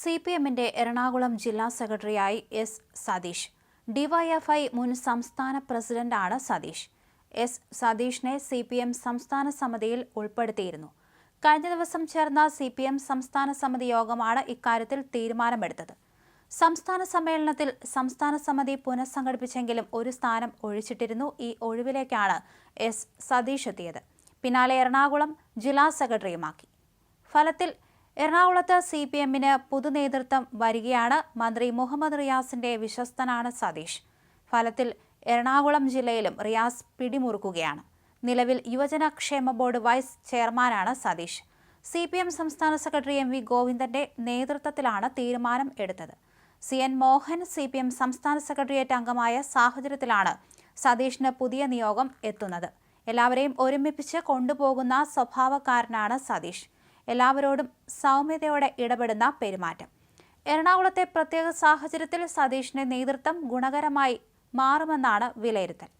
C P എമ്മിന്റെ എറണാകുളം ജില്ലാ സെക്രട്ടറിയായി എസ് സതീഷ്. ഡിവൈഎഫ്ഐ മുൻ സംസ്ഥാന പ്രസിഡന്റാണ് സതീഷ്. എസ് സതീഷിനെ സി പി എം സംസ്ഥാന സമിതിയിൽ ഉൾപ്പെടുത്തിയിരുന്നു. കഴിഞ്ഞ ദിവസം ചേർന്ന സി പി എം സംസ്ഥാന സമിതി യോഗമാണ് ഇക്കാര്യത്തിൽ തീരുമാനമെടുത്തത്. സംസ്ഥാന സമ്മേളനത്തിൽ സംസ്ഥാന സമിതി പുനഃസംഘടിപ്പിച്ചെങ്കിലും ഒരു സ്ഥാനം ഒഴിച്ചിട്ടിരുന്നു ഈ ഒഴിവിലേക്കാണ് എസ് സതീഷ് എത്തിയത്. പിന്നാലെ എറണാകുളം ജില്ലാ സെക്രട്ടറിയുമാക്കി. ഫലത്തിൽ എറണാകുളത്ത് സി പി എമ്മിന് പുതുനേതൃത്വം വരികയാണ് മന്ത്രി മുഹമ്മദ് റിയാസിന്റെ വിശ്വസ്തനാണ് സതീഷ്. ഫലത്തിൽ എറണാകുളം ജില്ലയിലും റിയാസ് പിടിമുറുക്കുകയാണ്. നിലവിൽ യുവജനക്ഷേമ ബോർഡ് വൈസ് ചെയർമാനാണ് സതീഷ്. സി പി എം സംസ്ഥാന സെക്രട്ടറി എം വി ഗോവിന്ദന്റെ നേതൃത്വത്തിലാണ് തീരുമാനം എടുത്തത്. C N Mohan C P M സംസ്ഥാന സെക്രട്ടേറിയറ്റ് അംഗമായ സാഹചര്യത്തിലാണ് സതീഷിന് പുതിയ നിയോഗം എത്തുന്നത്. എല്ലാവരെയും ഒരുമിപ്പിച്ച് കൊണ്ടുപോകുന്ന സ്വഭാവക്കാരനാണ് സതീഷ്. എല്ലാവരോടും സൗമ്യതയോടെ ഇടപെടുന്ന പെരുമാറ്റം. എറണാകുളത്തെ പ്രത്യേക സാഹചര്യത്തിൽ സതീഷിന്റെ നേതൃത്വം ഗുണകരമായി മാറുമെന്നാണ് വിലയിരുത്തൽ.